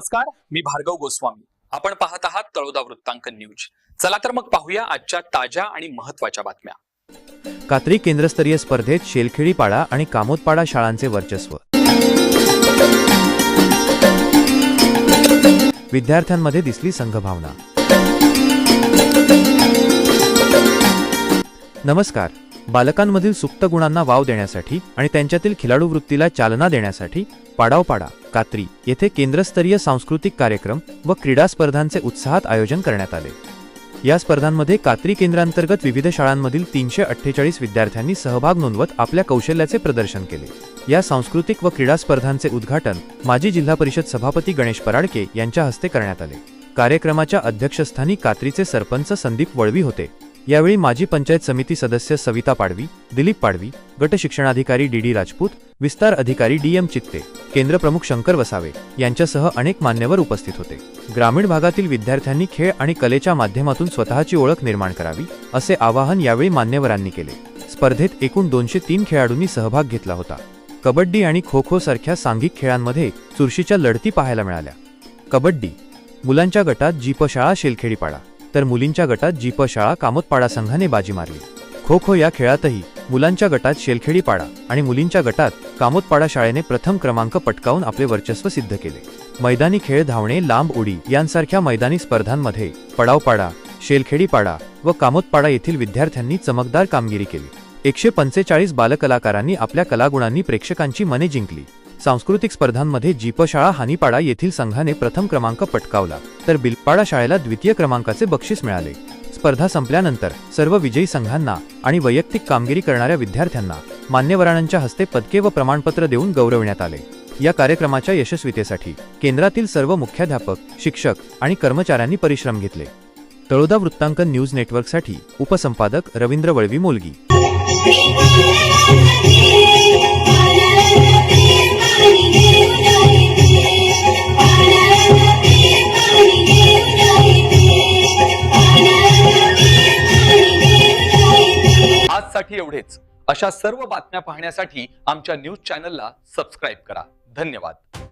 नमस्कार मी भार्गव गोस्वामी. आपण पाहत आहात तळोदा वृत्तांकन न्यूज. चला तर मग पाहूया आजच्या ताज्या आणि महत्त्वाच्या बातम्या. कात्री केंद्रस्तरीय स्पर्धेत शेलखेडीपाडा आणि कामोदपाडा शाळांचे वर्चस्व. विद्यार्थ्यांमध्ये दिसली संघभावना. नमस्कार बालकांमधील सुप्त गुणांना वाव देण्यासाठी आणि त्यांच्यातील खिलाडू वृत्तीला चालना देण्यासाठी पाडावपाडा कात्री येथे केंद्रस्तरीय सांस्कृतिक कार्यक्रम व क्रीडा स्पर्धांचे उत्साहात आयोजन करण्यात आले. या स्पर्धांमध्ये कात्री केंद्रांतर्गत विविध शाळांमधील तीनशे अठ्ठेचाळीस विद्यार्थ्यांनी सहभाग नोंदवत आपल्या कौशल्याचे प्रदर्शन केले. या सांस्कृतिक व क्रीडा स्पर्धांचे उद्घाटन माजी जिल्हा परिषद सभापती गणेश पराडके यांच्या हस्ते करण्यात आले. कार्यक्रमाच्या अध्यक्षस्थानी कात्रीचे सरपंच संदीप वळवी होते. यावेळी माजी पंचायत समिती सदस्य सविता पाडवी दिलीप पाडवी गट शिक्षणाधिकारी डी डी राजपूत विस्तार अधिकारी डी एम चित्ते केंद्रप्रमुख शंकर वसावे यांच्यासह अनेक मान्यवर उपस्थित होते. ग्रामीण भागातील विद्यार्थ्यांनी खेळ आणि कलेच्या माध्यमातून स्वतःची ओळख निर्माण करावी असे आवाहन यावेळी मान्यवरांनी केले. स्पर्धेत एकूण दोनशे तीन खेळाडूंनी सहभाग घेतला होता. कबड्डी आणि खो खो सारख्या सांघिक खेळांमध्ये चुरशीच्या लढती पाहायला मिळाल्या. कबड्डी मुलांच्या गटात जीपशाळा शेलखेडीपाडा तर मुलींच्या गटात जीप शाळा कामोदपाडा संघाने बाजी मारली. खो खो या खेळातही मुलांच्या गटात शेलखेडीपाडा आणि मुलींच्या गटात कामोतपाडा शाळेने प्रथम क्रमांक पटकावून आपले वर्चस्व सिद्ध केले. मैदानी खेळ धावणे लांब उडी यांसारख्या मैदानी स्पर्धांमध्ये पडावपाडा शेलखेडीपाडा व कामोतपाडा येथील विद्यार्थ्यांनी चमकदार कामगिरी केली. एकशे पंचेचाळीस बालकलाकारांनी आपल्या कलागुणांनी प्रेक्षकांची मने जिंकली. सांस्कृतिक स्पर्धांमध्ये जीपशाळा हानीपाडा येथील संघाने प्रथम क्रमांक पटकावला तर बिलपाडा शाळेला द्वितीय क्रमांकाचे बक्षीस मिळाले. स्पर्धा संपल्यानंतर सर्व विजयी संघांना आणि वैयक्तिक कामगिरी करणाऱ्या विद्यार्थ्यांना मान्यवरांच्या हस्ते पदके व प्रमाणपत्र देऊन गौरवण्यात आले. या कार्यक्रमाच्या यशस्वीतेसाठी केंद्रातील सर्व मुख्याध्यापक शिक्षक आणि कर्मचाऱ्यांनी परिश्रम घेतले. तळोदा वृत्तांकन न्यूज नेटवर्कसाठी उपसंपादक रवींद्र वळवी मोलगी. आजसाठी एवढेच. अशा सर्व बातम्या पाहण्यासाठी आमच्या न्यूज चॅनलला सबस्क्राईब करा. धन्यवाद.